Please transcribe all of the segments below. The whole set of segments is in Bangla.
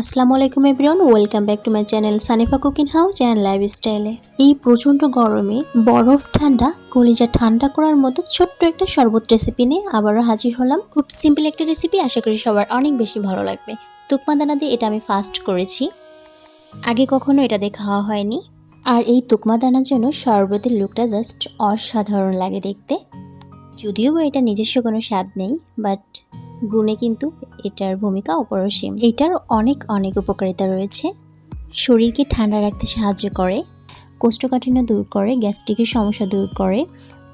আসসালামু আলাইকুম everyone, welcome back to my channel Sanifa cooking house and life স্টাইলে এই প্রচণ্ড গরমে বরফ ঠান্ডা, কলিজা ঠান্ডা করার মতো ছোট্ট একটা শরবত রেসিপি নিয়ে আবারও হাজির হলাম। খুব সিম্পল একটা রেসিপি আশা করি সবার অনেক বেশি ভালো লাগবে। তুকমা দানা দিয়ে এটা আমি ফার্স্ট করেছি। আগে কখনো এটা খাওয়া হয়নি। আর এই তুকমা দানার জন্য শরবতের লুকটা জাস্ট অসাধারণ লাগে দেখতে। যদিও এটা নিজস্ব কোনো স্বাদ নেই বাট গুণে কিন্তু এটার ভূমিকা অপরসীম। এটার অনেক অনেক উপকারিতা রয়েছে। শরীরকে ঠান্ডা রাখতে সাহায্য করে, কোষ্ঠকাঠিন্য দূর করে, গ্যাস্ট্রিকের সমস্যা দূর করে,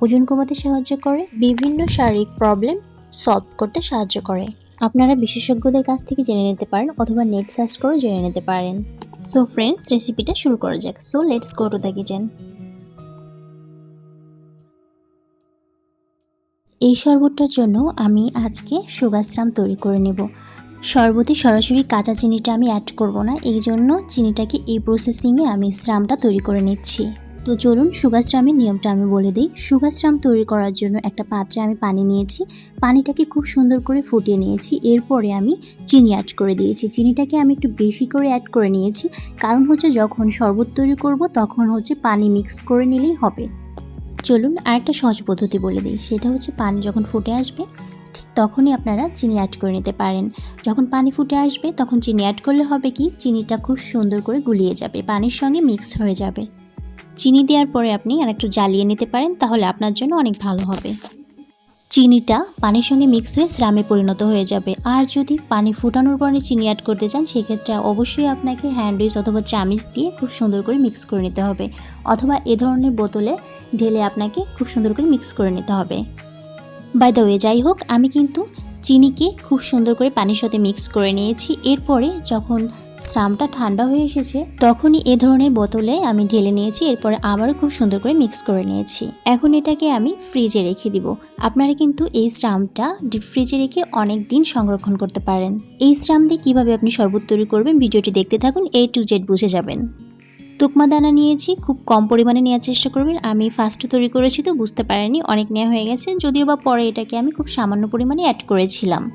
ওজন কমাতে সাহায্য করে, বিভিন্ন শারীরিক প্রবলেম সলভ করতে সাহায্য করে। আপনারা বিশেষজ্ঞদের কাছ থেকে জেনে নিতে পারেন অথবা নেট সার্চ করে জেনে নিতে পারেন। সো ফ্রেন্ডস রেসিপিটা শুরু করা যাক। So let's go to the kitchen এই শরবতটার জন্য আমি আজকে সুগার স্রাম তৈরি করে নেব। শরবতে সরাসরি কাঁচা চিনিটা আমি অ্যাড করব না, এই জন্য চিনিটাকে এই প্রসেসিংয়ে আমি স্রামটা তৈরি করে নিচ্ছি। তো চলুন সুগার স্রামের নিয়মটা আমি বলে দিই। সুগার স্রাম তৈরি করার জন্য একটা পাত্রে আমি পানি নিয়েছি, পানিটাকে খুব সুন্দর করে ফুটিয়ে নিয়েছি, এরপরে আমি চিনি অ্যাড করে দিয়েছি। চিনিটাকে আমি একটু বেশি করে অ্যাড করে নিয়েছি, কারণ হচ্ছে যখন শরবত তৈরি করব তখন হচ্ছে পানি মিক্স করে নিলেই হবে। চলুন আরেকটা সহজ পদ্ধতি বলে দিই। সেটা হচ্ছে পানি যখন ফুটে আসবে, ঠিক তখনই আপনারা চিনি অ্যাড করে নিতে পারেন। যখন পানি ফুটে আসবে, তখন চিনি অ্যাড করলে হবে কি, চিনিটা খুব সুন্দর করে গুলিয়ে যাবে, পানির সঙ্গে মিক্স হয়ে যাবে। চিনি দেওয়ার পরে আপনি আর একটু জ্বালিয়ে নিতে পারেন, তাহলে আপনার জন্য অনেক ভালো হবে। চিনিটা পানির সঙ্গে মিক্স হয়ে স্রামে পরিণত হয়ে যাবে। আর যদি পানি ফুটানোর পরে চিনি অ্যাড করতে চান, সেক্ষেত্রে অবশ্যই আপনাকে হ্যান্ড উইচ অথবা চামিচ দিয়ে খুব সুন্দর করে মিক্স করে নিতে হবে। অথবা এ ধরনের বোতলে ঢেলে আপনাকে খুব সুন্দর করে মিক্স করে নিতে হবে। বাই দ্য ওয়ে যাই হোক, আমি কিন্তু চিনিকে খুব সুন্দর করে পানির সাথে মিক্স করে নিয়েছি। এরপরে যখন স্রামটা ঠান্ডা হয়ে এসেছে, তখনই এ ধরনের বোতলে আমি ঢেলে নিয়েছি, এরপরে আবারও খুব সুন্দর করে মিক্স করে নিয়েছি। এখন এটাকে আমি ফ্রিজে রেখে দিব। আপনারা কিন্তু এই স্রামটা ডিপ ফ্রিজে রেখে অনেক দিন সংরক্ষণ করতে পারেন। এই স্রাম দিয়ে কীভাবে আপনি শরবত তৈরি করবেন ভিডিওটি দেখতে থাকুন, এ টু জেড বুঝে যাবেন। তুকমা দানা নিয়েছি, খুব কম পরিমাণে নেওয়ার চেষ্টা করবেন। আমি ফার্স্ট তৈরি করেছি তো, বুঝতে পারিনি, অনেক নেওয়া হয়ে গেছে। যদিও বা পরে এটাকে আমি খুব সামান্য পরিমাণে অ্যাড করেছিলাম।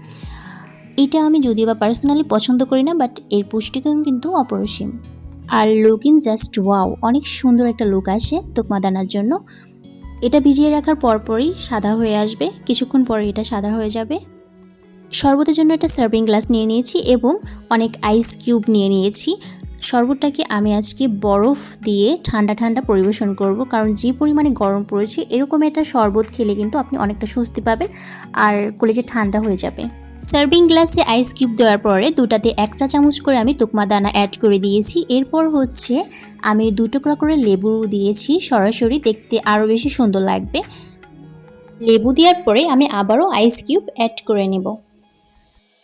এটা আমি যদিও বা পার্সোনালি পছন্দ করি না বাট এর পুষ্টিগুণ কিন্তু অপরিসীম। আর লুক ইন জাস্ট ওয়াও অনেক সুন্দর একটা লুক আসে তুকমা দানার জন্য। এটা ভিজিয়ে রাখার পরপরই সাদা হয়ে আসবে, কিছুক্ষণ পরে এটা সাদা হয়ে যাবে। শরবতের জন্য একটা সার্ভিং গ্লাস নিয়ে নিয়েছি এবং অনেক আইস কিউব নিয়ে নিয়েছি। শরবতটাকে আমি আজকে বরফ দিয়ে ঠান্ডা ঠান্ডা পরিবেশন করব, কারণ যে পরিমাণে গরম পড়েছে, এরকম একটা শরবত খেলে কিন্তু আপনি অনেকটা স্বস্তি পাবেন, আর কলেজে ঠান্ডা হয়ে যাবে। সার্ভিং গ্লাসে আইস কিউব দেওয়ার পরে দুটাতে এক চা চামচ করে আমি তুকমা দানা অ্যাড করে দিয়েছি। এরপর হচ্ছে আমি দু টুকরা করে লেবু দিয়েছি। সরাসরি দেখতে আরও বেশি সুন্দর লাগবে। লেবু দেওয়ার পরে আমি আবারও আইস কিউব অ্যাড করে নেব।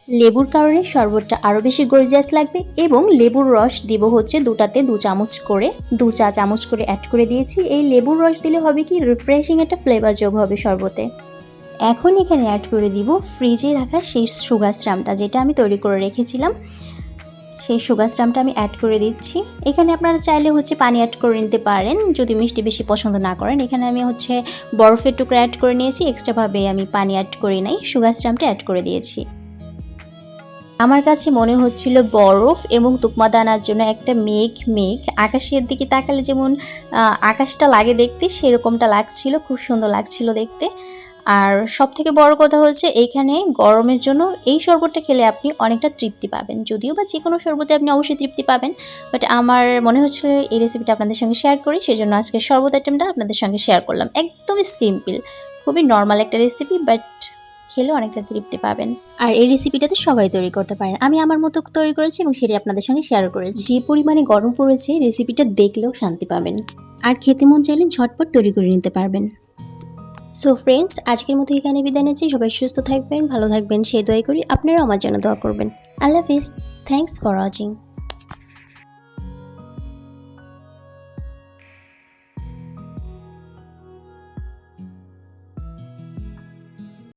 লেবুর কারণে শরবতটা আরও বেশি গর্জিয়াস লাগবে এবং লেবুর রস দিব হচ্ছে দুটাতে দু চামচ করে, দু চা চামচ করে অ্যাড করে দিয়েছি। এই লেবুর রস দিলে হবে কি রিফ্রেশিং একটা ফ্লেভার যোগ হবে শরবতে। এখন এখানে অ্যাড করে দিব ফ্রিজে রাখা সেই সুগার স্ট্রামটা যেটা আমি তৈরি করে রেখেছিলাম। সেই সুগার স্ট্রামটা আমি অ্যাড করে দিচ্ছি। এখানে আপনারা চাইলে হচ্ছে পানি অ্যাড করে নিতে পারেন, যদি মিষ্টি বেশি পছন্দ না করেন। এখানে আমি হচ্ছে বরফের টুকরা অ্যাড করে নিয়েছি এক্সট্রাভাবে আমি পানি অ্যাড করি নাই সুগার স্ট্রামটা অ্যাড করে দিয়েছি। আমার কাছে মনে হচ্ছিল বরফ এবং তুকমা দানার জন্য একটা মেঘ মেঘ আকাশের দিকে তাকালে যেমন আকাশটা লাগে দেখতে, সেরকমটা লাগছিল, খুব সুন্দর লাগছিল দেখতে। আর সব থেকে বড় কথা হচ্ছে এইখানে গরমের জন্য এই শরবতটা খেলে আপনি অনেকটা তৃপ্তি পাবেন। যদিও বা যে কোনো শরবতে আপনি অবশ্যই তৃপ্তি পাবেন বাট আমার মনে হচ্ছিল এই রেসিপিটা আপনাদের সঙ্গে শেয়ার করি, সেজন্য আজকে শরবত আইটেমটা আপনাদের সঙ্গে শেয়ার করলাম। একদমই সিম্পল খুবই নর্মাল একটা রেসিপি বাট খেলে অনেকটা তৃপ্তি পাবেন। আর এই রেসিপিটাতে সবাই তৈরি করতে পারেন। আমি আমার মতো তৈরি করেছি এবং সেটি আপনাদের সঙ্গে শেয়ার করেছি। যে পরিমাণে গরম পড়েছে রেসিপিটা দেখলেও শান্তি পাবেন। আর খেতে মন চাইলে ঝটপট তৈরি করে নিতে পারবেন। সো ফ্রেন্ডস আজকের মতো এখানে বিদায় নিচ্ছি। সবাই সুস্থ থাকবেন, ভালো থাকবেন, সেই দোয়াই করি। আপনারাও আমার জন্য দোয়া করবেন। আল্লাহ হাফিজ। Thanks for watching